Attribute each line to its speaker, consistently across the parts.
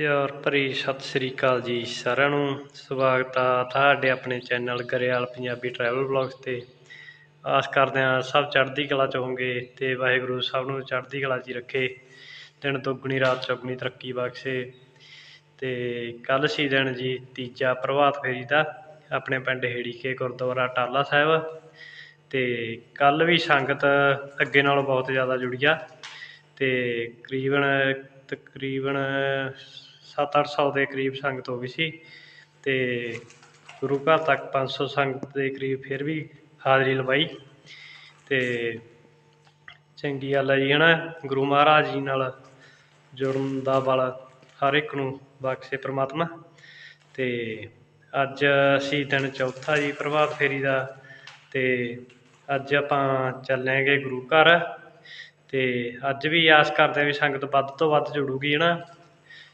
Speaker 1: ਪਿਆਰ ਭਰੀ ਸਤਿ ਸ੍ਰੀ ਅਕਾਲ ਜੀ ਸਾਰਿਆਂ ਨੂੰ। ਸਵਾਗਤ ਆ ਤੁਹਾਡੇ ਆਪਣੇ channel Grewal Punjabi travel vlogs ਤੇ। ਆਸ ਕਰਦੇ ਹਾਂ ਸਭ ਚੜ੍ਹਦੀ ਕਲਾ ਚ ਹੋਵੋਗੇ ਤੇ ਵਾਹਿਗੁਰੂ ਸਭ ਨੂੰ ਚੜ੍ਹਦੀ ਕਲਾ 'ਚ ਹੀ ਰੱਖੇ। ਦਿਨ ਦੁੱਗਣੀ, ਰਾਤ ਚੌਗਣੀ ਤਰੱਕੀ ਬਖਸ਼ੇ। ਤੇ ਕੱਲ ਸੀ ਦਿਨ ਜੀ ਤੀਜਾ ਪ੍ਰਭਾਤ ਫੇਰੀ ਦਾ ਆਪਣੇ ਪਿੰਡ ਹੇੜੀਕੇ ਗੁਰਦੁਆਰਾ ਟਾਲਾ ਸਾਹਿਬ। ਤੇ ਕੱਲ ਵੀ ਸੰਗਤ ਅੱਗੇ ਨਾਲੋਂ ਬਹੁਤ ਜ਼ਿਆਦਾ ਜੁੜੀ ਆ। ਤੇ ਕਰੀਬਨ ਤਕਰੀਬਨ 7-800 ਦੇ ਕਰੀਬ ਸੰਗਤ ਹੋ ਗਈ ਸੀ ਤੇ ਗੁਰੂ ਘਰ ਤੱਕ 500 ਸੰਗਤ ਦੇ ਕਰੀਬ ਫਿਰ ਵੀ ਹਾਜ਼ਰੀ ਲਵਾਈ ਤੇ ਚੰਗੀ ਗੱਲ ਹੈ ਜੀ, ਹਨਾ? ਗੁਰੂ ਮਹਾਰਾਜ ਜੀ ਨਾਲ ਜੁੜਨ ਦਾ ਬਲ ਹਰ ਇੱਕ ਨੂੰ ਬਖਸ਼ੇ ਪ੍ਰਮਾਤਮਾ। ਤੇ ਅੱਜ ਅਸੀਂ ਦਿਨ ਚੌਥਾ ਜੀ ਪ੍ਰਭਾਤ ਫੇਰੀ ਦਾ ਤੇ ਅੱਜ ਆਪਾਂ ਚੱਲਾਂਗੇ ਗੁਰੂ ਘਰ ਤੇ ਅੱਜ ਵੀ ਆਸ ਕਰਦੇ ਹਾਂ ਵੀ ਸੰਗਤ ਵੱਧ ਤੋਂ ਵੱਧ ਜੁੜੂਗੀ, ਹਨਾ?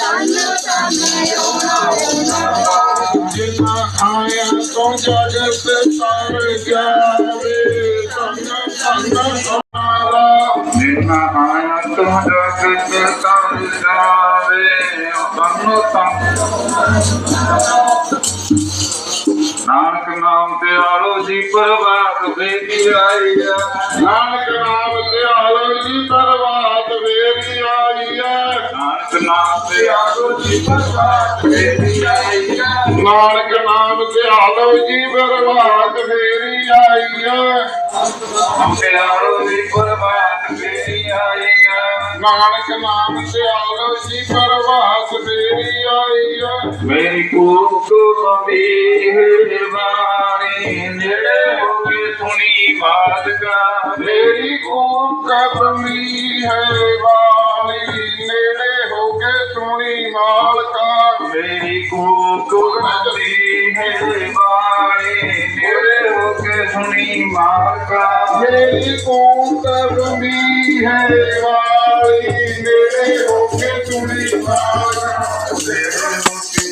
Speaker 2: ਤਨ ਤਨ ਓਣਾ ਓਣਾ
Speaker 3: ਜਿਨਾ ਆਇਆ ਤੋਂ ਜਗਤ ਤਰ ਜਾਵੇ ਤਨ ਤਨ ਸਮਾਰਾ ਜਿਨਾ ਆਇਆ ਤੋਂ ਜਗਤ ਤਰ ਜਾਵੇ ਤਨ ਤਨ ਨਾਨਕ ਨਾਮ ਤੇ ਆਲੋ ਜੀ ਪ੍ਰਭਾਤ ਵੇਦੀ ਆਈਆ ਨਾਨਕ ਨਾਮ ਤੇ ਆਲੋ ਜੀ ਪ੍ਰਭਾਤ ਵੇਦੀ ਆਈ ਆ ਨਾਨਕ ਨਾਮ আসল জীবন ਨਾਨਕ ਨਾਮ ਧਿਆਲੋ ਜੀ ਬਰਬਾਦ ਮੇਰੀ ਆਈ ਹੈ ਧਿਆਲੋ ਜੀ ਬਰਬਾਦ ਮੇਰੀ ਆਈ ਆ। ਨਾਨਕ ਨਾਮ ਧਿਆਲੋ ਜੀ ਬਰਬਾਦ ਮੇਰੀ ਆਈ ਆ। ਮੇਰੀ ਕੂਕ ਬਬੀਰ ਵਾਣੀ ਨੇੜੇ ਹੋ ਕੇ ਸੁਣੀ ਬਾਤ ਕਾ ਮੇਰੀ ਕੂਕ ਬਬੀਰ ਵਾਣੀ ਨੇੜੇ ਹੋ ਕੇ ਸੁਣੀ ਮਾਲਕਾ। मेरी कुकुरती है बारे मेरे होके सुनी माँ का मेरी कुकुरती है बारे मेरे होके सुनी माँ का मेरे होके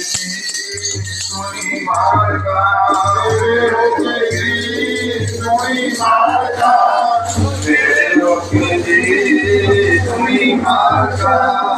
Speaker 3: सुनी माँ का मेरे होके सुनी माँ का मेरे होके सुनी माँ का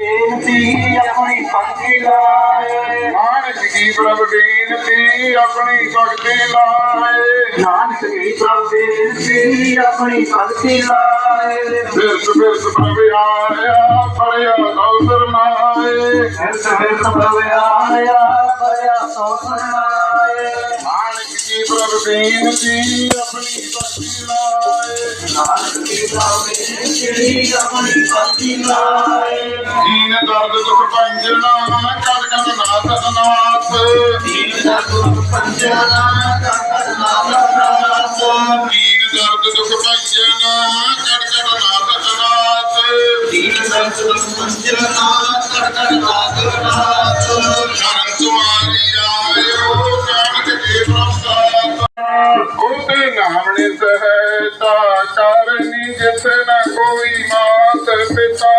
Speaker 4: ਬੇਨਤੀ ਆਪਣੀ ਭਗਤੀ ਲਾਏ।
Speaker 3: ਨਾਨਕ ਜੀ ਪ੍ਰਭ ਬੇਨਤੀ ਆਪਣੀ ਭਗਤੀ ਲਾਏ।
Speaker 4: ਨਾਨਕ ਜੀ ਪ੍ਰਭ ਬੇਨਤੀ ਆਪਣੀ ਭਗਤੀ ਲਾਏ।
Speaker 3: ਬਿਰਤ ਬਿਰਤ ਪ੍ਰਭ ਆਇਆ ਪਰਿਆ ਦੌਸਰ ਮਾਏ
Speaker 4: ਬਿਰਤ ਬਿਰਤ ਪ੍ਰਭ ਆਇਆ
Speaker 3: ਕੀ ਪ੍ਰਭ ਆਪਣੀ ਪਤੀ ਲਾਏ
Speaker 4: ਨਾਨਕ ਦੀ ਪ੍ਰਭ ਬੇਨਤੀ ਆਪਣੀ ਪੰਥੀ ਲਾਏ
Speaker 3: ਦੀਨ ਦਰਦ ਦੁਖ ਭੰਜਨਾ ਕੜ ਕੜ ਨਾਥ ਅਨਾਥ
Speaker 4: ਦੀਨ ਦਾ ਦੁਖ ਪੰਜਨਾ ਕਰ ਨਾਮ
Speaker 3: ਦੀਨ ਦਰਦ ਦੁਖ ਭੰਜਨਾ ਕੜ ਕੜ ਨਾਥ ਅਨਾਥ
Speaker 4: ਦੀਨ ਦਰਦ ਦੁਖ ਪੰਜਨਾ ਕਰ ਕਰ ਨਾਮ
Speaker 3: ਸ਼ਰਨ ਤੁਮਾਰੀ ਆਇਓ ਉਹਦੇ ਨਾਮ ਨੇ ਸਹਿਤਾ ਕਰਨੀ ਜਿਸ ਨ ਕੋਈ ਮਾਤ ਪਿਤਾ।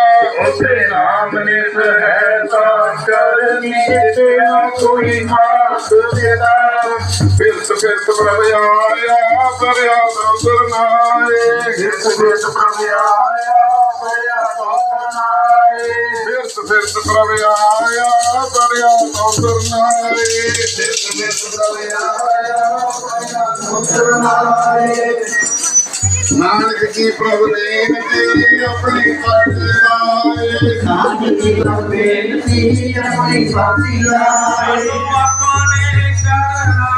Speaker 3: ਉਹਦੇ ਨਾਮ ਨੇ ਸਹਿਤਾ ਕਰਨੀ ਜਿਸ ਨ ਕੋਈ ਮਾਤ ਪਿਤਾ। ਬਿਰਤ ਬਿਰਤ ਪ੍ਰਭ ਆਇਆ ਕਰਿਆ ਦਰਦਰ ਨਾਏ
Speaker 4: ਜਿਸ ਵਿੱਚ ਪ੍ਰਭ ਆਇਆ ਪਰਿਆ ਸੋ ਸਰਨਾਏ
Speaker 3: ਬਿਰਤ ਬਿਰਤ ਪ੍ਰਭ ਆਇਆ ਦਰਦਰ ਨਾਏ
Speaker 4: ਜਿਸ ਵਿੱਚ ਪ੍ਰਭ ਆਇਆ ਪਰਿਆ ਸੋ ਸਰਨਾਏ
Speaker 3: ਨਾਨਕ ਕੀ ਪ੍ਰਭ ਬੇਨਤੀ ਆਪਣੀ ਪੱਟ ਲਾਏ
Speaker 4: ਨਾਨਕ ਦੀ ਪ੍ਰਭ ਬੇਨਤੀ ਆਪਣੀ ਪੰਥੀ ਲਾਏ ਆਪਣੇ ਚਰਨਾਂ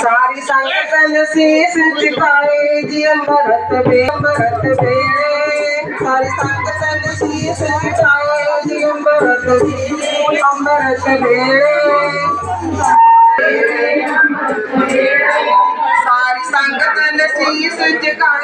Speaker 4: ਸਾਰੀ
Speaker 2: ਸੰਗਤ ਨੇ ਸੀਸ ਜੀ ਅੰਮ੍ਰਿਤ ਵੇਲੇ ਅੰਮ੍ਰਿਤ ਵੇਲੇ। ਸਾਰੀ ਸੰਗਤ ਨੇ ਸੀਸ ਜੀ ਅੰਮ੍ਰਿਤ ਵੇਲੇ ਅੰਮ੍ਰਿਤ ਵੇਲੇ। ਸਾਰੀ ਸੰਗਤ ਨੇ ਸੀਸ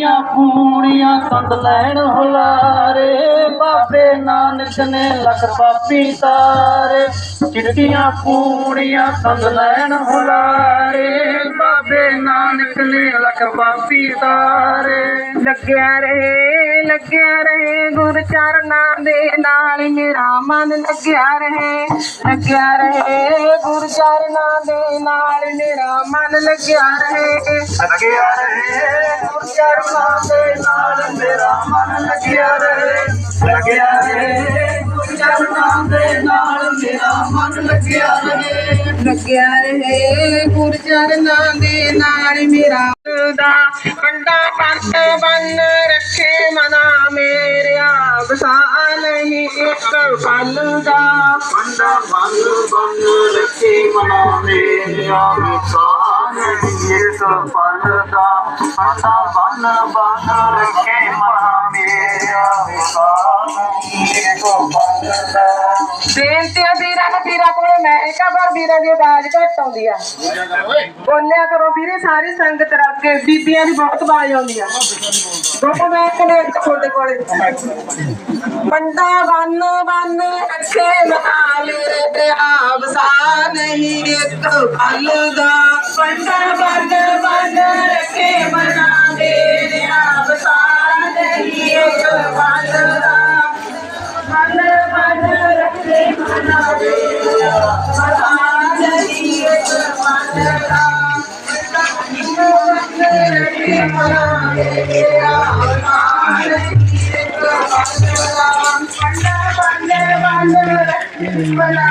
Speaker 4: ਦੀਆਂ ਪੂਣੀਆਂ ਸੰਦ ਲੈਣ ਹੁਲਾਰੇ। ਬਾਬੇ ਨਾਨਕ ਨੇ ਲਖ ਪਾਪੀ ਤਾਰੇ। ਚਿੱਟੀਆਂ ਪੂਣੀਆਂ ਸੰਦ ਲੈਣ ਹੁਲਾਰੇ। ਬਾਬੇ ਨਾਨਕ ਨੇ ਲਖ ਪਾਪੀ ਤਾਰੇ
Speaker 2: ਲੱਗਿਆ ਰਹੇ ਲੱਗਿਆ ਰਹੇ ਗੁਰ ਚਰਨਾਂ ਦੇ ਨਾਲ ਮੇਰਾ ਮਨ ਲੱਗਿਆ ਰਹੇ ਲੱਗਿਆ ਰਹੇ ਗੁਰ ਚਰਨਾਂ ਦੇ ਨਾਲ ਮੇਰਾ ਮਨ ਲੱਗਿਆ ਰਹੇ
Speaker 4: ਲੱਗਿਆ ਰਹੇ ਗੁਰ ਚਰਨਾਂ ਦੇ ਨਾਲ ਮੇਰਾ ਮਨ ਲੱਗਿਆ ਰਹੇ ਲੱਗਿਆ ਰਹੇ
Speaker 3: ਚਰਨਾਂ ਦੇ ਨਾਲ ਮੇਰਾ ਮਨ ਲੱਗਿਆ ਰਹੇ
Speaker 2: ਲੱਗਿਆ ਰਹੇ ਗੁਰ ਚਰਨਾਂ ਦੇ ਨਾਲ ਮੇਰਾ ਦਾ ਕੰਡਾ ਪੰਤ ਬੰਨ ਰੱਖੇ ਮਨਾ ਮੇਰਿਆ। ਵਸਾ ਨਹੀਂ ਇੱਕ ਪਲ ਦਾ।
Speaker 5: ਬੰਦਾ ਬੰਦ ਬੰਦ ਰੱਖੇ ਮਨਾ ਮੇਰਿਆ। ਵਿਸਾਨ ਇੱਕ ਪਲ ਦਾ। ਬੰਦਾ ਬੰਦ ਬੰਦ ਰੱਖੇ ਮਨਾ ਮੇਰਿਆ। ਵਿਸਾਨ
Speaker 2: ਬੇਨਤੀ ਆ ਵੀਰਾਂ ਨੂੰ, ਵੀਰਾਂ ਕੋਲੇ ਮੈਂ ਇੱਕ ਵਾਰ ਵੀਰਾਂ ਦੀ ਆਵਾਜ਼ ਘੱਟ ਆਉਂਦੀ ਆ। ਬੋਲਿਆ ਕਰੋ ਵੀਰੇ, ਸਾਰੀ ਸੰਗਤ ਰਲ ਕੇ, ਬੀਬੀਆਂ ਦੀ ਬਹੁਤ ਆਵਾਜ਼ ਆਉਂਦੀ ਆ। ਦੋ ਮੈਂ ਕਨੈਕਟ ਤੁਹਾਡੇ ਕੋਲੇ। ਬੰਦਾ ਬੰਨ ਬੰਨ ਰੱਖੇ ਮਨਾ ਮੇਰੇ ਤੇ ਆਵਸਾ ਨਹੀਂ ਇੱਕ ਪਲ ਦਾ ਬੰਦਾ ਬੰਨ ਬੰਨ ਰੱਖੇ ਮਨਾ ਮੇਰੇ ਆਵਸਾ ਨਹੀਂ ਇੱਕ ਪਲ ਦਾ ਰੱਖੇ ਮਨਾ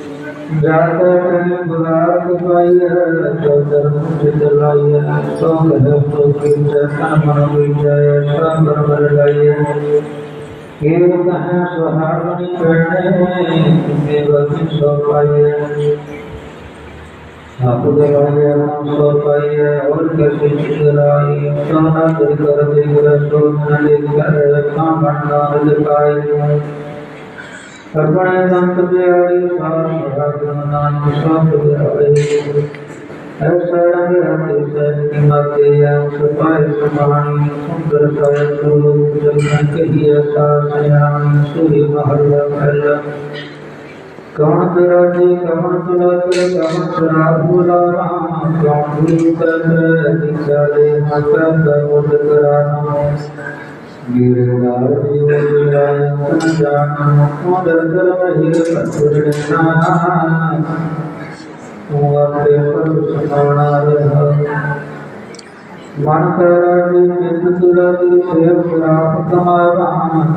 Speaker 6: ਨਾਮ ਚੁਪਾਏ ਨਾਮ ਦੇਵ ਤੇਰਾ ਸਰਨ ਲਾਲੂ ਸੰਖਾਰ ਮਾਤੇ ਮਾਇਆ ਮਾਇਆ ਸਮਾਨ ਇਤਨੇ ਪਰ ਚੁਪਾਏ ਨਾਮ ਭਈ ਕਮਾਇਆ ਜੈ ਮੁਖ ਪ੍ਰਭਾਵਨੀ ਵਾਸੇ ਕਿਨੇ ਚੁਪਾਏ ਜੋ ਤੇਰੇ ਕੋ ਪ੍ਰਭਾਤ ਮਾਨ ਮੁਕਤ ਸੁਖਾਇਆ ਜਾਤ ਕਰੇ ਗੁਲਾਬ ਪਾਈ ਹੈ ਚਦਰ ਮੁਝ ਚਲਾਈ ਹੈ ਸੋ ਗਏ ਸੋ ਕੀ ਚਰਨ ਮਨ ਵਿਚਾਰ ਸੰਬਰ ਮਰ ਲਾਈ ਹੈ ਇਹ ਕਹਾਂ ਸੁਹਾਵਣੀ ਕਰਨੇ ਤੇ ਬਖਸ਼ ਸੋ ਪਾਈ ਹੈ ਆਪ ਦੇ ਵਾਲੇ ਨਾਮ ਸੋ ਪਾਈ ਹੈ ਔਰ ਕਸੇ ਚਿਤਰਾਈ ਸੋਨਾ ਕਰ ਕਰ ਦੇ ਗੁਰ ਸੋ ਮਨ ਲੈ ਕਰ ਖਾਂ ਮਨ ਲਕਾਈ ਹੈ ਆਪਣੇ ਸੰਤ ਪਿਆਰੇ ਸਾਰ ਸਹਾਗਨ ਨਾਨਕ ਸਭ ਪਿਆਰੇ ਐਸਾ ਰੰਗ ਹਤੇ ਸੈਨ ਮਾਤੇ ਆ ਸਪਾਇ ਸਮਾਨੀ ਸੁੰਦਰ ਸਾਇ ਸੋ ਜਨ ਕਹੀਏ ਸਾਰ ਸਿਆਣੀ ਸੂਰੀ ਮਹਲਾ ਮਹਲਾ ਕੌਣ ਤੇਰਾ ਜੀ ਕੌਣ ਤੁਲਾ ਤੇ ਕੌਣ ਤੇਰਾ ਬੁਲਾ ਰਾਮ ਕੌਣ ਵੀ ਕਰ ਨਿਚਾਲੇ ਮਾਤਾ ਦਾ ਮੁਦ ਕਰਾਨਾ ਮਨ ਕਰਾ ਜੀ ਚਿਤ ਤੁਰਾ ਦੀ ਸੇਵ ਪ੍ਰਾਪ ਕਮਾਵਾ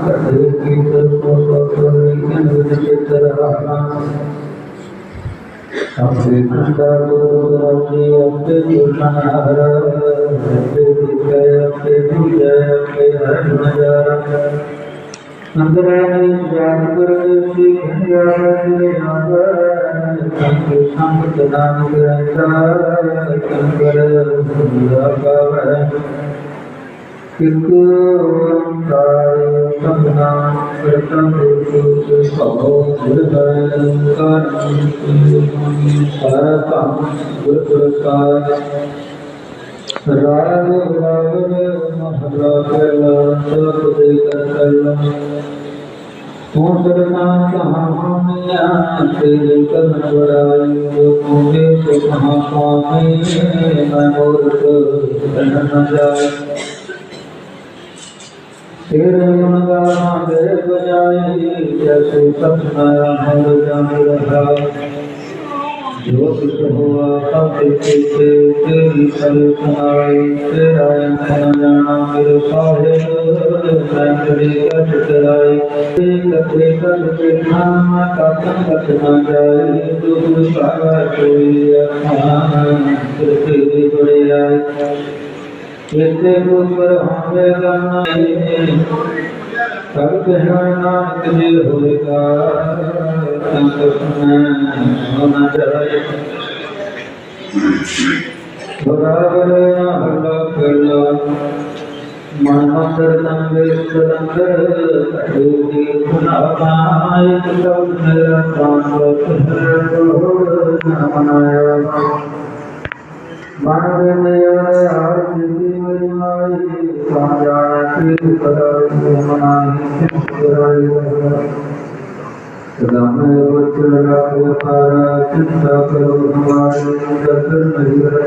Speaker 6: ਕਦੇ ਕੀਤ ਸੋ ਸੋ ਕਰੇ ਕਿਨ ਵਿਦ ਚਿਤ ਵਿਜੈ ਆਪਣੇ ਹਰ ਨਜ਼ਾਰਾ ਅੰਦਰ ਨਹੀਂ ਜਾਨ ਗੁਰ ਸੀ ਖੰਡਿਆ ਦੇ ਨਾਮ ਸੰਤ ਸੰਤ ਨਾਮ ਗ੍ਰੰਥਾ ਕੰਕਰ ਸੁਰਾ ਪਾਵੈ ਕਿਕ ਓੰਕਾਰ ਸਭਨਾ ਪ੍ਰਤਮ ਗੁਰੂ ਸਭੋ ਗੁਰਦਾਇ ਕਾਰਨ ਸਰਤਾ ਗੁਰ ਪ੍ਰਸਾਦ ਰਾਗ ਰਾਗ ਮਹਲਾ ਪਹਿਲਾ ਸਤ ਦੇ ਕਰ ਤੂੰ ਸਰਨਾ ਕਹਾਣੀਆਂ ਤੇਰੇ ਕਰਨ ਬੜਾਈ ਤੂਨੇ ਸੇ ਕਹਾ ਸੁਆਮੀ ਮੈਂ ਮੂਰਖ ਰਹਿ ਨਾ ਜਾਏ ਤੇਰੇ ਗੁਣ ਗਾਣਾ ਦੇ ਬਜਾਈ ਜੈਸੇ ਸਤਨਾ ਹਰ ਜਨ ਰਹਾ ਜੋ ਕੁਛ ਹੁਆ ਸਭ ਤੇਰੇ ਤੇਰੀ ਕਲਪਨਾਈ ਤੇਰਾ ਅੰਤ ਨ ਜਾਣਾ ਮੇਰੇ ਸਾਹਿਬ ਮੈਂ ਤੇਰੇ ਕਟ ਕਰਾਈ ਤੇ ਕਤੇ ਕਰ ਕੇ ਨਾਮ ਕਤਨ ਕਤ ਨ ਜਾਏ ਤੂੰ ਸਾਰਾ ਕੋਈ ਅਖਾਨ ਤੇਰੀ ਬੜਾਈ ਇਸੇ ਉਪਰ ਹਮੇ ਗਨਾਈ ਸਭ ਕਹਿਣਾ ਨਾਨਕ ਜੀ ਹੋਏਗਾ ਸੰਤ ਸੁਨੈ ਸੁਨ ਜਾਏ। ਬਰਾਬਰ ਹੱਲਾ ਕਰਲਾ, ਮਨ ਮੰਦਰ ਸੰਗੇ ਸਦੰਦਰ ਕਟੂਗੀ ਸੁਨਾਵਾਇ ਸਭ ਮੇਰਾ ਪ੍ਰਾਨ ਰਤ ਨਾ ਮਨਾਇਆ। ਮਨ ਦੇ ਮੇਰੇ ਹਰ ਜਿੰਦੀ ਮੇਰੀ ਮਾਈ ਤਾਂ ਜਾਣਾ ਕਿ ਕਦਰ ਮਨਾਈ ਸਿਰਾਈ ਸਦਾ ਮੈਂ ਵਚਨ ਰਾਖੋ ਪਾਰਾ ਚਿੰਤਾ ਕਰੋ ਹਮਾਰੀ ਦਰਸ਼ਨ ਨਹੀਂ ਕਰ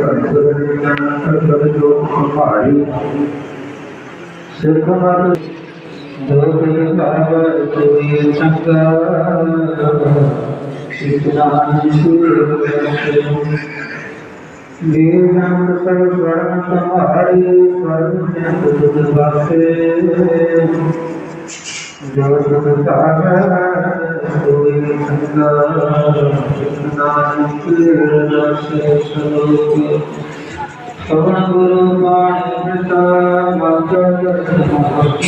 Speaker 6: ਕਰ ਕਰ ਜੋ ਭਾਈ ਸਿੱਖ ਮਤ ਜੋ ਕੇ ਬਾਬਾ ਤੇ ਸੰਗਾ ਸਿੱਖਾਂ ਸ਼ੁਰੂ ਨੀਰੰਗ ਸਰਵ ਸਵਰਨ ਸੰਭਾੜੀ ਸਵਰਨ ਜੰਤ ਤੁਧ ਵਾਸੇ ਜੋ ਸੁਖ ਸਾਗਰ ਸੋਈ ਸੰਗਾ ਨਾਨਕ ਰਸੇ ਸਰੂਪ ਸਵਨ ਗੁਰੂ ਬਾਣੀ ਪਿਤਾ ਮਾਤਾ ਦਰਸ਼ਨ ਮਸਤ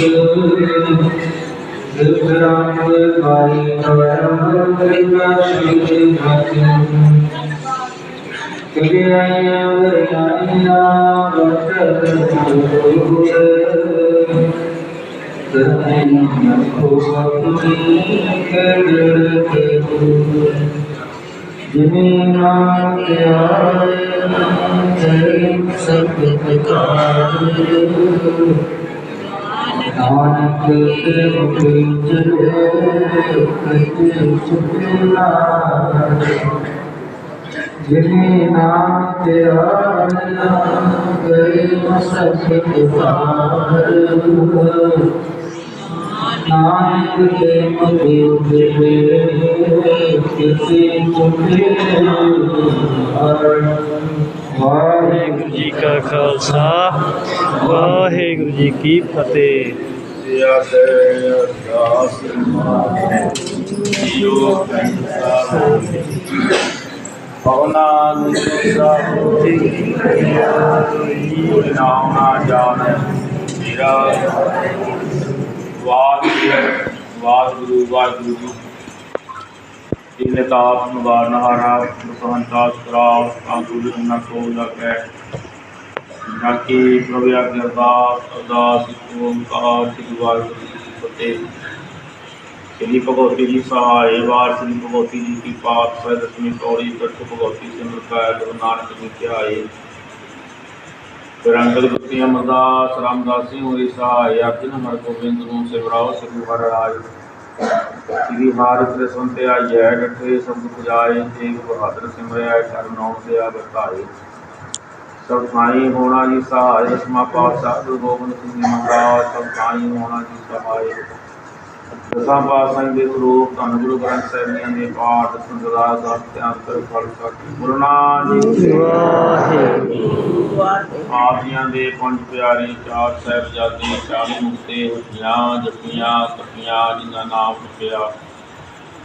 Speaker 6: ਦਿਲ ਰਾਮ ਮਾਈ ਨਵਰਮ ਕਰਿਆ ਸ਼੍ਰੀ ਹਰਿ ਨਾਨਕ ਤੇ ਮੁਖੀ ਚਲੇ ਕਤੇ ਸੁਖਨਾ ਜਿਨੇ ਨਾਮ ਤੇਰਾ ਨਾਮ ਗਏ ਸਭ ਪਾਰ ਨਾਨਕ ਤੇ ਮਗੇ ਉਜਲੇ ਕਿਸੇ ਚੁਕੇ
Speaker 1: ਵਾਹਿਗੁਰੂ ਜੀ ਕਾ ਖਾਲਸਾ ਵਾਹਿਗੁਰੂ ਜੀ ਕੀ ਫਤਿਹ।
Speaker 5: ਸਿਆ ਤੇ ਅਰਦਾਸ ਜੀਓ ਕੰਸਾ ਪਵਨਾ ਨਿਸਾ ਨਾਮ ਨਾ ਜਾਣੈ ਮੇਰਾ ਵਾਹਿਗੁਰੂ ਵਾਹਿਗੁਰੂ ਵਾਹਿਗੁਰੂ ਜੀ ਇਹਨੇ ਤਾਪ ਨਿਵਾਰਨ ਹਾਰਾ ਸੁਖੰਤਾਸ ਕਰਾਉ ਕਾਂਤੁਲ ਨਾ ਕੋ ਲਗੈ ਜਾ ਕੇ ਪ੍ਰਭੂ ਆਗੇ ਅਰਦਾਸ ਅਰਦਾਸ ਓੰਕਾਰ ਸ੍ਰੀ ਵਾਹਿਗੁਰੂ ਜੀ ਕੀ ਫਤਿਹ ਸ੍ਰੀ ਭਗਵਤੀ ਜੀ ਸਹਾਇ ਵਾਰ ਸ੍ਰੀ ਭਗਵਤੀ ਜੀ ਕੀ ਪਾਤ ਸਹਿ ਦਸਵੀਂ ਪੌੜੀ ਕਟ ਭਗਵਤੀ ਸਿਮਰਕਾਇ ਗੁਰੂ ਨਾਨਕ ਜੀ ਧਿਆਏ ਰੰਗਲ ਗੁੱਤੀਆਂ ਮਰਦਾਸ ਰਾਮਦਾਸੀ ਹੋਈ ਸਹਾਇ ਅਰਜਨ ਹਰ ਗੋਬਿੰਦ ਨੂੰ ਸਿਮਰਾਓ ਸ੍ਰੀ ਹਰਿ ਰਾਜ ਸ੍ਰੀ ਹਾਰ ਕ੍ਰਿਸ਼ਨ ਤੇ ਆਈਐ ਡਠੇ ਸਬਦ ਪੁਜਾਏ ਤੇਗ ਬਹਾਦਰ ਸਿਮਰਿਆ ਕਰ ਨੌ ਤੇ ਆ ਬਤਾਏ ਸਭ ਥਾਈ ਹੋਣਾ ਜੀ ਸਹਾਇ ਦਸਮਾ ਪਾਤਸ਼ਾਹ ਗੁਰੂ ਗੋਬਿੰਦ ਸਿੰਘ ਜੀ ਮਹਾਰਾਜ ਸਭ ਥਾਈ ਹੋਣਾ ਜੀ ਸਹਾਇ ਦਸਾਂ ਪਾਤਸ਼ਾਹਾਂ ਦੇ ਸਰੂਪ ਧੰਨ ਗੁਰੂ ਗ੍ਰੰਥ ਸਾਹਿਬ ਜੀ ਦੇ ਪਾਠ ਸਾਹਿਬ ਤੇ ਅੰਤਰ ਫਲ ਸਕ ਗੁਰੂ ਨਾਨਕ ਜੀ
Speaker 1: ਵਾਹਿਗੁਰੂ।
Speaker 5: ਆਪ ਜੀਆਂ ਦੇ ਪੰਜ ਪਿਆਰੇ ਚਾਰ ਸਾਹਿਬਜ਼ਾਦੇ ਚਾਲੀ ਮੁਕਤੇ ਹੋਈਆਂ ਜਪੀਆਂ ਤਪੀਆਂ ਜਿਨ੍ਹਾਂ ਨਾਮ ਜਪਿਆ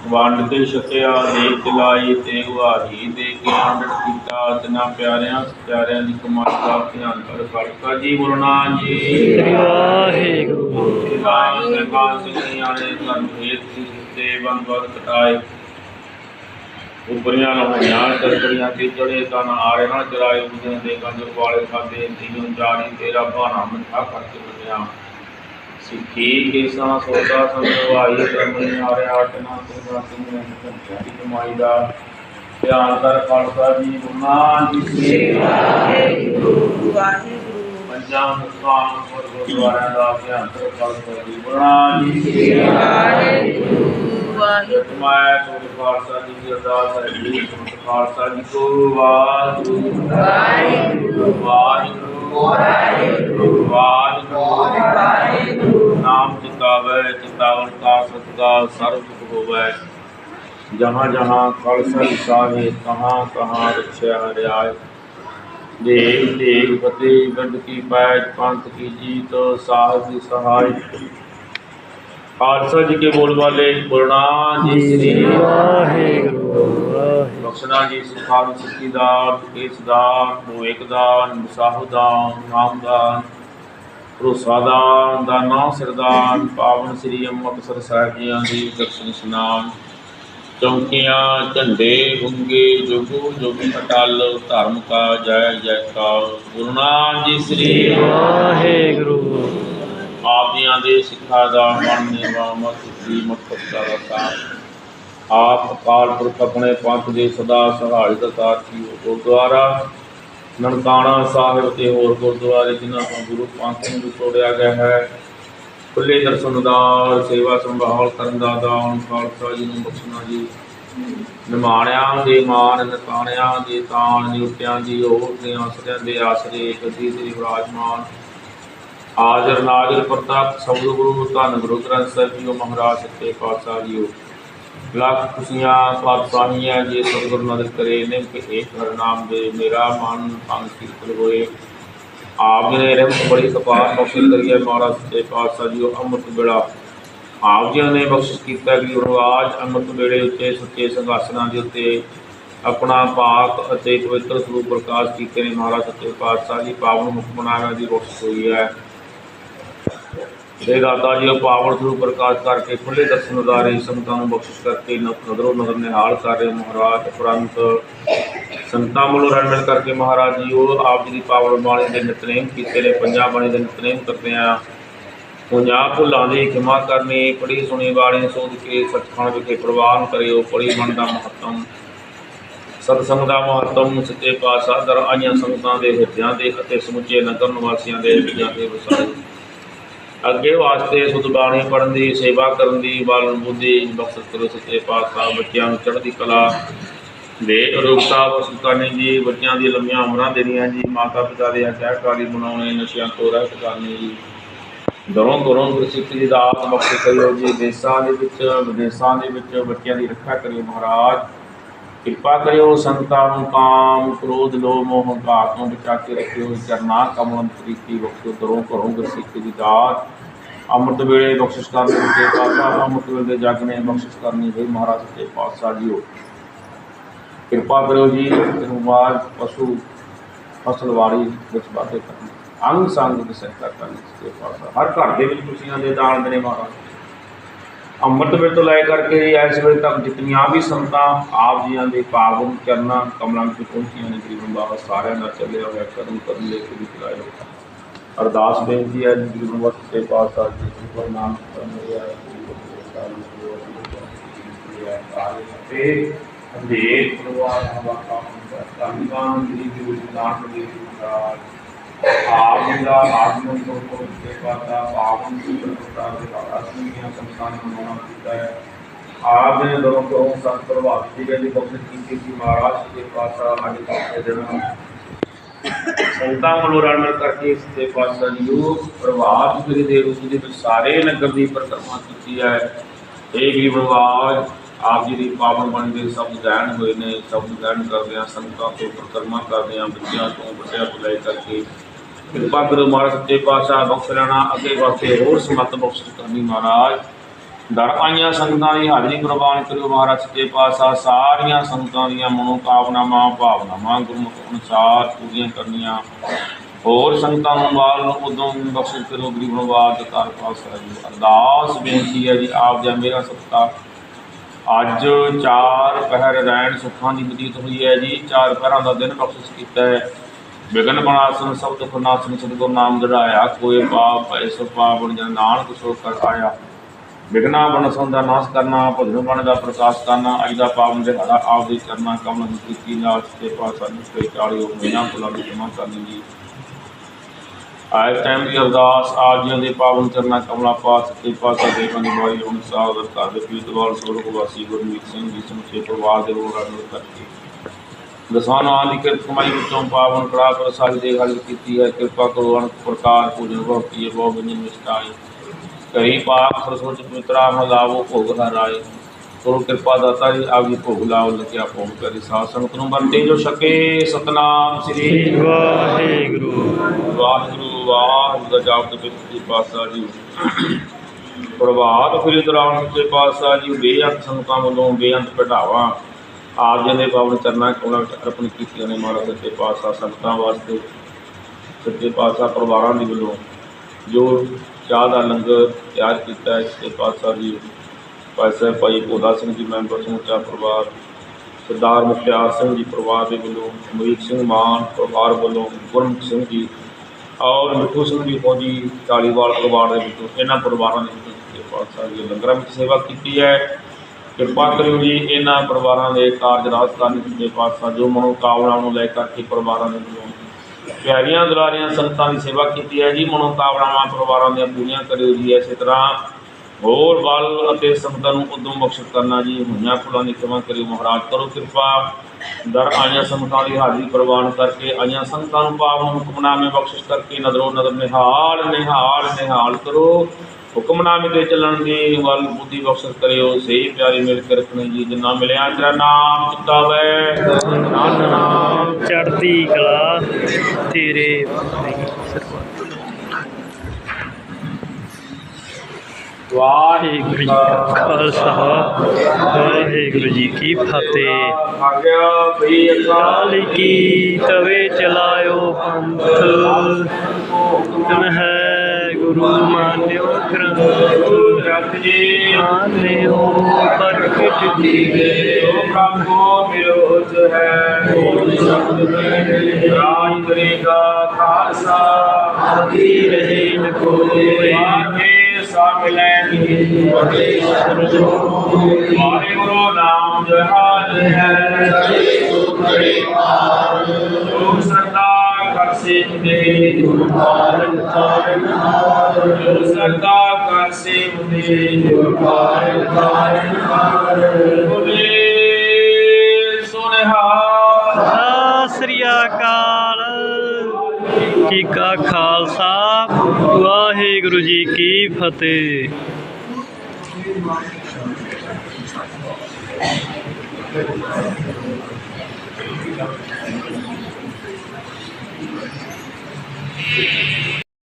Speaker 5: ਵੰਡ ਤੇ ਛਕਿਆ ਦੇ ਚਲਾਈ ਤੇ ਗੁਹਾਰੀ ਦੇ ਕੇ ਆਂਡੜ ਕੀਤਾ ਤਿਨਾਂ ਪਿਆਰਿਆਂ ਪਿਆਰਿਆਂ ਦੀ ਕਮਾਈ ਦਾ ਧਿਆਨ ਕਰ ਫੜਕਾ ਜੀ ਗੁਰੂ ਨਾਨਕ ਜੀ।
Speaker 1: ਸ੍ਰੀ ਵਾਹਿਗੁਰੂ।
Speaker 5: ਸਰਕਾਰ ਸਿੰਘ ਆਣੇ ਧਨ ਸੀ ਤੇ ਬੰਦਵਰ ਕਟਾਏ। ਉਪਰੀਆਂ ਨੂੰ ਹੋਈਆਂ ਕਰਕਰੀਆਂ ਤੇ ਚੜੇ ਤਨ ਆਰੇ ਨਾ ਚਰਾਏ ਉਹਦੇ ਦੇ ਕੰਜਰ ਵਾਲੇ ਖਾਦੇ ਤੀਨੋਂ ਚਾਰੀ ਤੇਰਾ ਭਾਣਾ ਮਿੱਠਾ ਕਰਕੇ ਬਣਿਆ ਸਿੱਖੀ ਕੇਸਾਂ ਸੋਦਾ ਸੰਭਵਾਈ ਕਰਮੀ ਆਰੇ ਆਟਨਾ ਤੇਰਾ ਤੁਮੇ ਦੀ ਕਮਾਈ ਦਾ ਧਿਆਨ ਕਰ ਖਾਲਸਾ ਜੀ। ਗੁਰੂ ਨਾਨਕ ਜੀ
Speaker 2: ਵਾਹਿਗੁਰੂ ਵਾਹਿਗੁਰੂ।
Speaker 5: ਪੰਜਾਂ ਮੁਖਾਂ ਪਰ ਗੁਰਦੁਆਰਿਆਂ ਦਾ ਧਿਆਨ ਕਰੋ ਕਲ ਕੋਈ ਬਣਾ ਜੀ
Speaker 2: ਵਾਹਿਗੁਰੂ।
Speaker 5: ਮੈਂ ਤੁਹਾਡੇ ਖਾਲਸਾ ਜੀ ਦੀ ਅਰਦਾਸ ਹੈ ਜੀ ਖਾਲਸਾ ਜੀ ਕੋ ਵਾਹਿਗੁਰੂ।
Speaker 2: ਵਾਹਿਗੁਰੂ।
Speaker 5: ਵਾਹਿਗੁਰੂ। ਵਾਹਿਗੁਰੂ। ਵਾਹਿਗੁਰੂ। ਚਿਤਾਵੇ ਚਿਤਾਵਨ ਕਾ ਸਤਿਕਾ ਸਰਬ ਸੁਖ ਹੋਵੇ। ਜਹਾਂ ਜਹਾਂ ਖਾਲਸਾ ਸਾਹਿਏ ਕਹਾਂ ਕਹਾਂ ਰਖਿਆ ਹਰਿਆਏ। ਦੇਵ ਦੇਵ ਫਤਿਹ ਗੰਡ ਕੀ ਪੈਜ ਪੰਥ ਕੀ ਜੀਤ ਸਾਹਿਬ ਦੀ ਸਹਾਇ ਖਾਲਸਾ ਜੀ ਕੇ ਬੋਲ ਵਾਲੇ ਬੋਲਣਾ ਜੀ ਸ੍ਰੀ
Speaker 1: ਵਾਹਿਗੁਰੂ
Speaker 5: ਬਖਸ਼ਣਾ ਜੀ ਸੁਖਾਨ ਸਿੱਖੀ ਦਾਨ ਕੇਸ ਦਾਨ ਮੋਇਕ ਦਾਨ ਮੁਸਾਹੁ ਦਾਨ ਨਾਮ ਦਾਨ ਭਰੋਸਾ ਦਾਨ ਦਾਨਾ ਸਰਦਾਨ ਪਾਵਨ ਸ੍ਰੀ ਅੰਮ੍ਰਿਤਸਰ ਸਾਹਿਬ ਜੀਆਂ ਦੀ ਦਰਸ਼ਨ ਇਸ਼ਨਾਨ ਚੌਂਕੀਆਂ ਝੰਡੇ ਗੁੰਗੇ ਜੋਗੋ ਜੋਗੀ ਅਟਲ ਧਰਮ ਕਾ ਜੈ ਜੈਕਾਰ ਗੁਰੂ ਨਾਨਕ ਜੀ ਸ੍ਰੀ
Speaker 1: ਵਾਹਿਗੁਰੂ।
Speaker 5: ਆਪ ਜੀਆਂ ਦੇ ਸਿੱਖਾ ਦਾ ਮਨ ਨਿਵਾ ਮਤ ਦੀ ਮਤਕ ਦਾ ਰਤਾ ਆਪ ਅਕਾਲ ਪੁਰਖ ਆਪਣੇ ਪੰਥ ਦੇ ਸਦਾ ਸਹਾਇ ਦਾਤਾਰ ਕੀ ਗੁਰਦੁਆਰਾ। ਨਨਕਾਣਾ ਸਾਹਿਬ ਤੇ ਹੋਰ ਗੁਰਦੁਆਰੇ ਜਿਨ੍ਹਾਂ ਤੋਂ ਗੁਰੂ ਪੰਥ ਨੂੰ ਤੋੜਿਆ ਗਿਆ ਹੈ। ਖੁੱਲੇ ਦਰਸ਼ਨਦਾਰ ਸੇਵਾ ਸੰਭਾਲ ਕਰਨ ਦਾ, ਦਾਨ, ਖਾਲਸਾ ਜੀ ਨੂੰ ਬਖਸ਼ਣਾ ਜੀ। ਨਿਮਾਣਿਆਂ ਦੇ ਮਾਨ ਨਤਾਣਿਆਂ ਦੇ ਤਾਣ, ਨਿਉਟਿਆਂ ਦੀ ਹੋਰ ਦੇ ਆਸਰਿਆਂ ਦੇ ਆਸਰੇ ਗੱਦੀ ਦੇ ਵਿਰਾਜਮਾਨ। ਹਾਜ਼ਰ ਨਾਜ਼ਰ ਪ੍ਰਤਾਪ ਸਬਦ ਗੁਰੂ ਧੰਨ ਗੁਰੂ ਗ੍ਰੰਥ ਸਾਹਿਬ ਜੀ ਮਹਾਰਾਜ ਸੱਚੇ ਪਾਤਸ਼ਾਹ ਜੀਓ। ਲੱਖ ਖੁਸ਼ੀਆਂ ਪਾਤਸ਼ਾਹੀਆਂ ਜੇ ਸਤਿਗੁਰ ਨਦਰ ਕਰੇ ਨਿਮਕ ਏਕ ਹਰ ਦੇ, ਮੇਰਾ ਮਨ ਤਨ ਕੀਰਤਨ ਹੋਏ। ਆਪ ਜੀ ਨੇ ਰਹਿਮਤ ਬੜੀ ਕਪਾਰ ਬਖਸ਼ਿਸ਼ ਕਰੀ ਹੈ ਮਹਾਰਾਜ ਸੱਚੇ ਪਾਤਸ਼ਾਹ ਜੀਓ ਅੰਮ੍ਰਿਤ ਵੇਲਾ। ਆਪ ਜੀ ਨੇ ਬਖਸ਼ਿਸ਼ ਕੀਤਾ ਕਿ ਰਵਾਜ ਅੰਮ੍ਰਿਤ ਵੇਲੇ ਉੱਤੇ ਸੱਚੇ ਸਿੰਘਾਸਨਾਂ ਦੇ ਉੱਤੇ ਆਪਣਾ ਪਾਕ ਅਤੇ ਪਵਿੱਤਰ ਸਰੂਪ ਪ੍ਰਕਾਸ਼ ਕੀਤੇ ਨੇ ਮਹਾਰਾਜ ਸੱਚੇ ਪਾਤਸ਼ਾਹ ਜੀ, ਪਾਵਨ ਮੁਖ ਬਣਾਇਆ ਦੀ ਕੋਸ਼ਿਸ਼ ਹੋਈ ਹੈ। ਇਹ ਦਾਤਾ ਜੀ, ਉਹ ਪਾਵਨ ਸਰੂਪ ਪ੍ਰਕਾਸ਼ ਕਰਕੇ ਖੁੱਲੇ ਦਰਸ਼ਨ ਉਦਾਰੇ ਸੰਤਾਂ ਨੂੰ ਬਖਸ਼ਿਸ਼ ਕਰਕੇ ਨ- ਨਜ਼ਰੋਂ ਨਜ਼ਰ ਨਿਹਾਲ ਕਰ ਰਹੇ ਮਹਾਰਾਜ ਉਪਰੰਤ ਸੰਤਾਂ ਵੱਲੋਂ ਰਲ ਮਿਲ ਕਰਕੇ ਮਹਾਰਾਜ ਜੀ, ਉਹ ਆਪ ਜੀ ਦੀ ਪਾਵਨ ਬਾਣੀ ਦੇ ਨਿਤਨੇਮ ਕੀਤੇ ਨੇ ਪੰਜਾਬ ਬਾਣੀ ਦੇ ਨਿਤਨੇਮ ਕਰਦੇ ਆ। ਪੰਜਾਹ ਭੁੱਲਾਂ ਦੀ ਖਿਮਾ ਕਰਨੀ ਪੜੀ ਸੁਣੀ ਬਾਣੀ ਸੋਧ ਕੇ ਸੱਚਖੰਡ ਵਿਖੇ ਪ੍ਰਵਾਨ ਕਰਿਓ ਪੜੀ ਮਨ ਦਾ ਮਹੱਤਮ ਸਤਸੰਗ ਦਾ ਮਹੱਤਮ ਸੱਚੇ ਪਾਤਸ਼ਾਹ ਦਰ ਆਈਆਂ ਸੰਗਤਾਂ ਦੇ ਹਿਰਦਿਆਂ ਦੇ ਅਤੇ ਸਮੁੱਚੇ ਨਗਰ ਨਿਵਾਸੀਆਂ ਦੇ ਹਿਰਦਿਆਂ ਦੇ ਵਸਾਏ। ਅੱਗੇ ਵਾਸਤੇ ਸੁਧ ਬਾਣੀ ਪੜ੍ਹਨ ਦੀ, ਸੇਵਾ ਕਰਨ ਦੀ ਬਲ ਬੁੱਧੀ ਬਖਸ਼ਿਸ਼ ਕਰੋ ਸੱਚੇ ਪਾਤਸ਼ਾਹ, ਬੱਚਿਆਂ ਨੂੰ ਚੜ੍ਹਦੀ ਕਲਾ। ਦੇ ਅਰੋਗਤਾ ਬਖਸ਼ ਕਰਨੀ ਜੀ, ਬੱਚਿਆਂ ਦੀ ਲੰਮੀਆਂ ਉਮਰਾਂ ਦੇਣੀਆਂ ਜੀ, ਮਾਤਾ ਪਿਤਾ ਦੇ ਅਚਾਰਕਾਰੀ ਬਣਾਉਣੇ, ਨਸ਼ਿਆਂ ਤੋਂ ਰਹਿਤ ਕਰਨੀ ਜੀ। ਦਰੋਂ ਦਰੋਂ ਗੁਰਸਿੱਖ ਦੀ ਦਾਤ ਬਖਸ਼ ਕਰਿਓ ਜੀ। ਦੇਸ਼ਾਂ ਦੇ ਵਿੱਚ, ਵਿਦੇਸ਼ਾਂ ਦੇ ਵਿੱਚ ਬੱਚਿਆਂ ਦੀ ਰੱਖਿਆ ਕਰਿਓ ਮਹਾਰਾਜ। ਕਿਰਪਾ ਕਰਿਓ ਸੰਤਾਂ ਨੂੰ ਕਾਮ, ਕ੍ਰੋਧ, ਲੋਭ, ਮੋਹ, ਹੰਕਾਰ ਤੋਂ ਬਚਾ ਕੇ ਰੱਖਿਓ। ਚਰਨਾ ਕਮਲ ਪ੍ਰੀਤੀ ਬਖਸ਼ੋ ਦਰੋਂ ਘਰੋਂ ਗੁਰਸਿੱਖ ਦੀ ਦਾਤ ਅੰਮ੍ਰਿਤ ਵੇਲੇ ਬਖਸ਼ਿਸ਼ ਕਰਨੀ ਦੇ ਪਾਤਸ਼ਾਹ ਅੰਮ੍ਰਿਤ ਵੇਲੇ ਦੇ ਜਗ ਨੇ ਬਖਸ਼ਿਸ਼ ਕਰਨੀ, ਹੈ ਮਹਾਰਾਜ ਦੇ ਪਾਤਸ਼ਾਹ ਜੀਓ। ਕਿਰਪਾ ਕਰੋ ਜੀ ਨਿਰਵਾਜ ਪਸ਼ੂ, ਫਸਲ ਵਿੱਚ ਵਾਧੇ ਕਰਨੀ। ਅੰਗ ਸੰਗ ਦੀ ਸਹਾਇਤਾ ਕਰਨੀ ਸੱਚੇ ਪਾਤਸ਼ਾਹ। ਹਰ ਘਰ ਦੇ ਵਿੱਚ ਖੁਸ਼ੀਆਂ ਦੇ ਦਾਨ ਦੇਣੇ ਮਹਾਰਾਜ। ਅੰਮ੍ਰਿਤ ਵੇਲੇ ਤੋਂ ਲੈ ਕਰਕੇ ਇਸ ਵੇਲੇ ਤੱਕ ਜਿਤਨੀਆਂ ਵੀ ਸੰਤਾਂ ਆਪ ਜੀਆਂ ਦੇ ਪਾਵਨ ਚਰਨਾਂ, ਕਮਲਾਂ ਵਿੱਚ ਪਹੁੰਚੀਆਂ ਨੇ ਗਰੀਬ ਬਾਬਾ ਸਾਰਿਆਂ ਦਾ ਚੱਲਿਆ ਹੋਇਆ ਕਦਮ ਕਦਮ ਲੈ ਕੇ ਵੀ ਚਲਾਇਓ ਅਰਦਾਸ ਬੇਨਤੀ ਹੈ ਜੀ, ਗੁਰੂ ਵਕਤ ਦੇ ਪਾਤਸ਼ਾਹ ਜੀ ਦਾ ਨਾਮ ਕਰਨੇ ਆ ਤੇ ਅੰਧੇਰ ਪਰਵਾਹ ਹਵਾ ਕੰਮ ਧੰਨਵਾਨ ਜੀ ਗੁਰੂ ਨਾਨਕ ਦੇਵ ਜੀ ਮਹਾਰਾਜ ਸੰਗਤਾਂ ਜੀ ਵੱਲੋਂ ਰਲ ਮਿਲ ਕਰਕੇ ਇਸ ਦੇ ਪਾਸਾ ਜੀ ਉਹ ਪ੍ਰਭਾਤ ਜੀ ਦੇ ਰੂਪ ਦੇ ਵਿੱਚ ਸਾਰੇ ਨਗਰ ਦੀ ਪਰਿਕਰਮਾ ਕੀਤੀ ਹੈ। ਇਹ ਵੀ ਪ੍ਰਭਾਤ ਆਪ ਜੀ ਦੀ ਪਾਵਨ ਬਾਣੀ ਦੇ ਸ਼ਬਦ ਗਾਇਨ ਹੋਏ ਨੇ ਸ਼ਬਦ ਗਾਇਨ ਕਰਦੇ ਆ ਸੰਗਤਾਂ ਤੋਂ ਪਰਿਕਰਮਾ ਕਰਦੇ ਆ ਬੱਚਿਆਂ ਤੋਂ ਵੱਡਿਆਂ ਤੋਂ ਲੈ ਕਰਕੇ। ਕਿਰਪਾ ਕਰੋ ਮਹਾਰਾਜ ਸੱਚੇ ਪਾਤਸ਼ਾਹ ਬਖਸ਼ ਲੈਣਾ, ਅੱਗੇ ਵਾਸਤੇ ਹੋਰ ਸਮਤ ਬਖਸ਼ਿਸ਼ ਕਰਨੀ ਮਹਾਰਾਜ। ਦਰ ਆਈਆਂ ਸੰਗਤਾਂ ਦੀ ਹਾਜ਼ਰੀ ਕੁਰਬਾਨ ਕਰਿਓ ਮਹਾਰਾਜ ਸੱਚੇ ਪਾਤਸ਼ਾਹ, ਸਾਰੀਆਂ ਸੰਗਤਾਂ ਦੀਆਂ ਮਨੋਕਾਮਨਾਵਾਂ, ਭਾਵਨਾਵਾਂ ਗੁਰਮੁਖ ਅਨੁਸਾਰ ਪੂਰੀਆਂ ਕਰਨੀਆਂ। ਹੋਰ ਸੰਗਤਾਂ ਨੂੰ ਬਾਲ ਨੂੰ ਉਦੋਂ ਬਖਸ਼ਿਸ਼ ਕਰੋ ਗਰੀਬ ਨਵਾਜ ਕਰ ਪਾਤਸ਼ਾਹ ਜੀ ਅਰਦਾਸ ਬੇਨਤੀ ਹੈ ਜੀ, ਆਪ ਜੀ ਮੇਰਾ ਸਤਿਕਾਰ ਅੱਜ ਚਾਰ ਪਹਿਰ ਰਹਿਣ ਸੁੱਖਾਂ ਦੀ ਬਤੀਤ ਹੋਈ ਹੈ ਜੀ, ਚਾਰ ਪਹਿਰਾਂ ਦਾ ਦਿਨ ਬਖਸ਼ਿਸ਼ ਕੀਤਾ ਹੈ। ਵਿਗਨ ਬਨਾਸਨ, ਸਭ ਦੁਖ ਸਤਿਗੁਰ ਨਾਮ ਦੜਾਇਆ ਕੋਈ ਪਾਪ ਐਸੋ ਪਾਪ ਬਣ ਨਾਨਕ ਸੋ ਕਰ ਆਇਆ। ਵਿਗਨਾ ਬਨਸਨ ਦਾ ਨਾਸ਼ ਕਰਨਾ, ਭਜਨ ਬਣ ਦਾ ਪ੍ਰਕਾਸ਼ ਕਰਨਾ, ਅੱਜ ਦਾ ਪਾਵਨ ਦਿਹਾੜਾ ਆਪ ਦੇ ਚਰਨਾਂ ਕਮਲ ਦੀ ਪ੍ਰੀਤੀ ਨਾਲ ਸੱਚੇ ਪਾਤਸ਼ਾਹ ਨੂੰ ਕੋਈ ਚਾਲਿਓ ਮੀਆਂ ਭੁਲਾ ਨੂੰ ਜਮਾ ਕਰਨੀ ਜੀ ਆਏ ਟਾਈਮ ਦੀ ਅਰਦਾਸ, ਆਪ ਜੀ ਦੇ ਪਾਵਨ ਚਰਨਾਂ, ਕਮਲਾ ਪਾਸ ਤੇ ਪਾਸਾ ਦੇ ਕੰਨ ਵਾਲੀ ਹੁਣ ਸਾਹਿਬ ਦਾ ਘਰ ਦੇ ਪੀਤਵਾਲ ਸੋਰਗ ਵਾਸੀ ਗੁਰਮੀਤ ਸਿੰਘ ਜੀ, ਸਮੁੱਚੇ ਪਰਿਵਾਰ ਦੇ ਲੋਕਾਂ ਨੂੰ ਕਰਕੇ। ਦਸਾਂ ਨਾਲ ਦੀ ਕਿਰਤ ਕਮਾਈ ਵਿੱਚੋਂ ਪਾਵਨ ਕੜਾ ਪ੍ਰਸਾਦ ਦੇ ਗੱਲ ਕੀਤੀ ਹੈ। ਕਿਰਪਾ ਕਰੋ ਅਨੰਤ ਪ੍ਰਕਾਰ ਪੂਜਨ, ਭਗਤੀ ਬਹੁ ਬਿੰਨ ਨਿਸ਼ਟਾਈ ਕਰੀ ਪਾਪ ਸਰਸੋਚ ਪਵਿੱਤਰਾ ਮਲਾਵੋ ਭੋਗ ਹਰਾਏ ਕਰੋ ਕਿਰਪਾ ਦਾਤਾ ਜੀ ਆਪ ਜੀ ਭੋਗ ਲਾਓ ਲਕਿਆ ਭੋਗ ਕਰੀ। ਸਾਧ ਸੰਗਤ ਨੂੰ ਬੰਦੇ ਜੋ ਛਕੇ ਸਤਨਾਮ ਸ੍ਰੀ
Speaker 1: ਵਾਹਿਗੁਰੂ।
Speaker 5: ਵਾਹਿਗੁਰੂ ਵਾਹਿਗੁਰੂ ਦਾ ਜਾਪ ਤੇ ਬਿਰਤੀ ਪਾਸਾ ਜੀ। ਪ੍ਰਭਾਤ ਫਿਰ ਦੌਰਾਨ ਸੱਚੇ ਪਾਤਸ਼ਾਹ ਜੀ ਬੇਅੰਤ ਸੰਤਾਂ ਵੱਲੋਂ ਬੇਅੰਤ ਪਟਾਵਾ ਆਪ ਜੀ ਦੇ ਪਾਵਨ ਚਰਨਾਂ ਕੋਲ ਅਰਪਣ ਕੀਤੀਆਂ ਨੇ ਮਹਾਰਾਜ ਸੱਚੇ ਪਾਤਸ਼ਾਹ ਸੰਤਾਂ ਵਾਸਤੇ। ਸੱਚੇ ਪਾਤਸ਼ਾਹ ਪਰਿਵਾਰਾਂ ਦੇ ਵੱਲੋਂ ਜੋ ਚਾਹ ਦਾ ਲੰਗਰ ਤਿਆਰ ਕੀਤਾ ਹੈ। ਸੱਚੇ ਪਾਤਸ਼ਾਹ ਜੀ ਪਾਸਾ ਭਾਈ ਭੋਲਾ ਸਿੰਘ ਜੀ ਮੈਂਬਰ ਸਮੁੱਚਾ ਪਰਿਵਾਰ, ਸਰਦਾਰ ਮੁਖਤਿਆਰ ਸਿੰਘ ਜੀ ਪਰਿਵਾਰ ਦੇ ਵੱਲੋਂ, ਅਮਰੀਕ ਸਿੰਘ ਮਾਨ ਪਰਿਵਾਰ ਵੱਲੋਂ, ਗੁਰਮੁਖ ਸਿੰਘ ਜੀ ਔਰ ਮਿੱਠੂ ਸਿੰਘ ਜੀ ਫੌਜੀ ਢਾਲੀਵਾਲ ਪਰਿਵਾਰ ਦੇ ਵਿੱਚੋਂ, ਇਹਨਾਂ ਪਰਿਵਾਰਾਂ ਨੇ ਸੱਚੇ ਪਾਤਸ਼ਾਹ ਜੀ। ਲੰਗਰਾਂ ਵਿੱਚ ਸੇਵਾ ਕੀਤੀ ਹੈ। ਕਿਰਪਾ ਕਰਿਓ ਜੀ, ਇਹਨਾਂ ਪਰਿਵਾਰਾਂ ਦੇ ਕਾਰਜ ਰਾਜ ਕਰਨ ਸੱਚੇ ਪਾਤਸ਼ਾਹ ਜੋ ਮਨੋਕਾਮਨਾਵਾਂ ਨੂੰ ਲੈ ਕਰਕੇ ਪਰਿਵਾਰਾਂ ਦੇ ਵੱਲੋਂ ਪਿਆਰੀਆਂ, ਦੁਲਾਰੀਆਂ, ਸੰਤਾਂ ਦੀ ਸੇਵਾ ਕੀਤੀ ਹੈ ਜੀ। ਮਨੋਕਾਮਨਾਵਾਂ ਪਰਿਵਾਰਾਂ ਦੀਆਂ ਪੂਰੀਆਂ ਕਰਿਓ ਜੀ। ਇਸੇ ਤਰ੍ਹਾਂ ਹੋਰ ਬਲ ਅਤੇ ਸੰਤਾਂ ਨੂੰ ਉਦਮ ਬਖਸ਼ਿਸ਼ ਕਰਨਾ ਜੀ। ਹੋਈਆਂ ਫੁੱਲਾਂ ਦੀ ਖਿਮਾ ਕਰਿਓ, ਮਹਾਰਾਜ ਕਰੋ ਕਿਰਪਾ। ਦਰ ਆਈਆਂ ਸੰਤਾਂ ਦੀ ਹਾਜ਼ਰੀ ਪ੍ਰਵਾਨ ਕਰਕੇ, ਆਈਆਂ ਸੰਤਾਂ ਨੂੰ ਪਾਵਨ ਹੁਕਮਨਾਮੇ ਬਖਸ਼ਿਸ਼ ਕਰਕੇ ਨਦਰੋ ਨਦਰ ਨਿਹਾਲ ਨਿਹਾਲ ਨਿਹਾਲ ਕਰੋ। ਹੁਕਮਨਾਮੇ ਤੇ ਚੱਲਣ ਦੀ ਵੱਲ ਬੁੱਧੀ ਬਖਸ਼ਿਸ਼ ਕਰਿਓ ਸਹੀ ਪਿਆਰੀ ਮਿਲ ਕੇ ਰੱਖਣੀ ਜੀ ਜਿੰਨਾ ਮਿਲਿਆ ਤੇਰਾ ਨਾਮ ਚਿਤਾਵੇ ਨਾਨਕ ਨਾਮ।
Speaker 1: ਚੜ੍ਹਦੀ ਕਲਾ ਤੇਰੇ ਵਾਹਿਗੁਰੂ ਜੀ ਕਾ ਖਾਲਸਾ। ਵਾਹਿਗੁਰੂ ਜੀ ਕੀ ਫਤਿਹ।
Speaker 5: ਆਗਿਆ ਭਈ ਅਕਾਲ
Speaker 1: ਕਾਲ ਕੀ ਤਵੇ ਗੁਰੂ ਮਾਨਿਓ ਗ੍ਰੰਥ
Speaker 5: ਰੱਖ ਜੀ।
Speaker 1: ਮਾਨਿਓ ਪ੍ਰਗਟ ਦੀਵੇ
Speaker 5: ਜੋ ਪ੍ਰਭੂ ਵਿਰੋਧ ਹੈ ਰਾਜ ਕਰੇਗਾ ਖਾਲਸਾ।
Speaker 1: ਆਦੀ ਰਹੇ ਨ ਕੋਈ
Speaker 5: ਆਗੇ ਸਾ ਮਿਲੈਂਗੇ ਵਾਹਿਗੁਰੂ ਨਾਮ ਜਹਾਜ ਹੈ। ਜੋ ਸਦਾ ਕਰ ਸੇਵਦੇ ਜੋ ਸਦਾ ਕਰ ਸੇਵਦੇ ਬੋਲੇ ਸੁਨੇਹਾ
Speaker 1: ਸ੍ਰੀ ਅਕਾਲ ਜੀ ਕਾ ਖਾਲਸਾ। ਵਾਹਿਗੁਰੂ ਜੀ ਕੀ ਫਤਿਹ। Thank you.